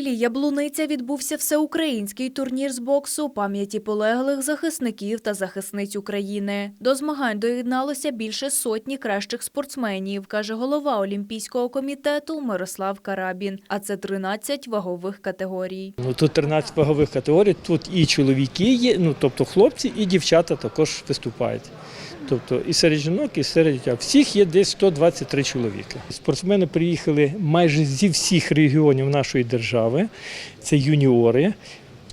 селі Яблуниця відбувся всеукраїнський турнір з боксу пам'яті полеглих захисників та захисниць України. До змагань доєдналося більше сотні кращих спортсменів, каже голова Олімпійського комітету Мирослав Карабін. А це 13 вагових категорій. Ну, тут 13 вагових категорій, тут і чоловіки є, ну тобто хлопці, і дівчата також виступають. Тобто і серед жінок, і серед дівчат. Всіх є десь 123 чоловіки. Спортсмени приїхали майже зі всіх регіонів нашої держави. Це юніори.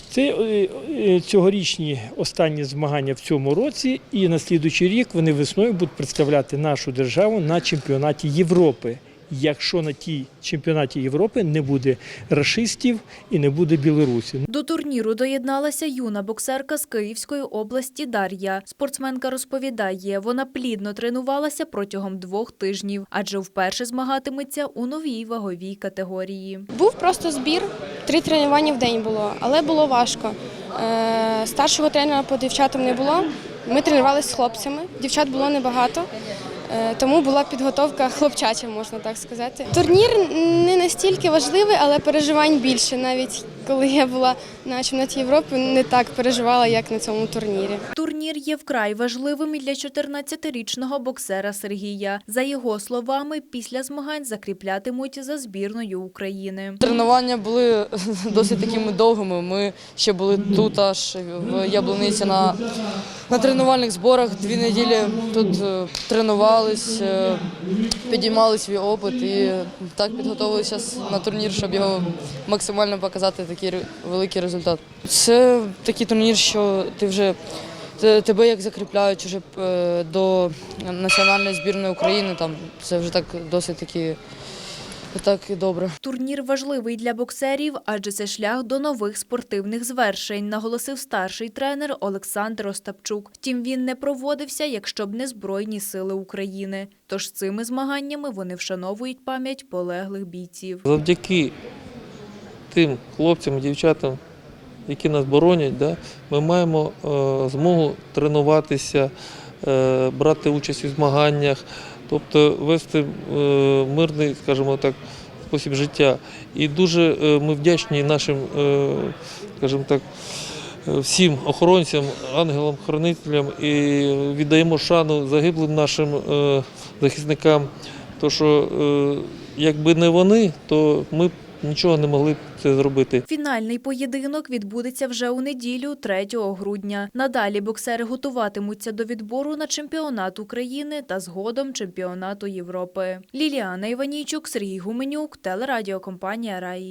Це е, е, цьогорічні останні змагання в цьому році, і на слідуючий рік вони весною будуть представляти нашу державу на чемпіонаті Європи. Якщо на тій чемпіонаті Європи не буде рашистів і не буде білорусів. До турніру доєдналася юна боксерка з Київської області Дар'я. Спортсменка розповідає, вона плідно тренувалася протягом двох тижнів, адже вперше змагатиметься у новій ваговій категорії. Був просто збір, три тренування в день було, але було важко. Е, Старшого тренера по дівчатам не було. Ми тренувалися з хлопцями, дівчат було небагато. Е, Тому була підготовка хлопчача, можна так сказати. Турнір не настільки важливий, але переживань більше. Навіть коли я була на чемпіонаті Європи, не так переживала, як на цьому турнірі. Турнір є вкрай важливим і для 14-річного боксера Сергія. За його словами, після змагань закріплятимуть за збірною України. Тренування були досить такими довгими. Ми ще були тут, аж в Яблуниці на, на тренувальних зборах. Дві неділі тут е, тренувались, е, підіймали свій опит і так підготувалися на турнір, щоб його максимально показати такий ре- великий результат. Це такий турнір, що ти вже тебе як закріпляють уже е, до національної збірної України. Там це вже так досить таки так і добре. Турнір важливий для боксерів, адже це шлях до нових спортивних звершень, наголосив старший тренер Олександр Остапчук. Втім, він не проводився, якщо б не Збройні сили України. Тож цими змаганнями вони вшановують пам'ять полеглих бійців. Завдяки тим хлопцям і дівчатам, які нас боронять, да, ми маємо е, змогу тренуватися, е, брати участь у змаганнях, тобто вести е, мирний, скажімо так, спосіб життя. І дуже ми вдячні нашим, скажімо так, всім охоронцям, ангелам-хранителям і віддаємо шану загиблим нашим захисникам. То що якби не вони, то ми нічого не могли це зробити. Фінальний поєдинок відбудеться вже у неділю, 3 грудня. Надалі боксери готуватимуться до відбору на чемпіонат України та згодом чемпіонату Європи. Ліліана Іванійчук, Сергій Гуменюк, телерадіокомпанія Раї.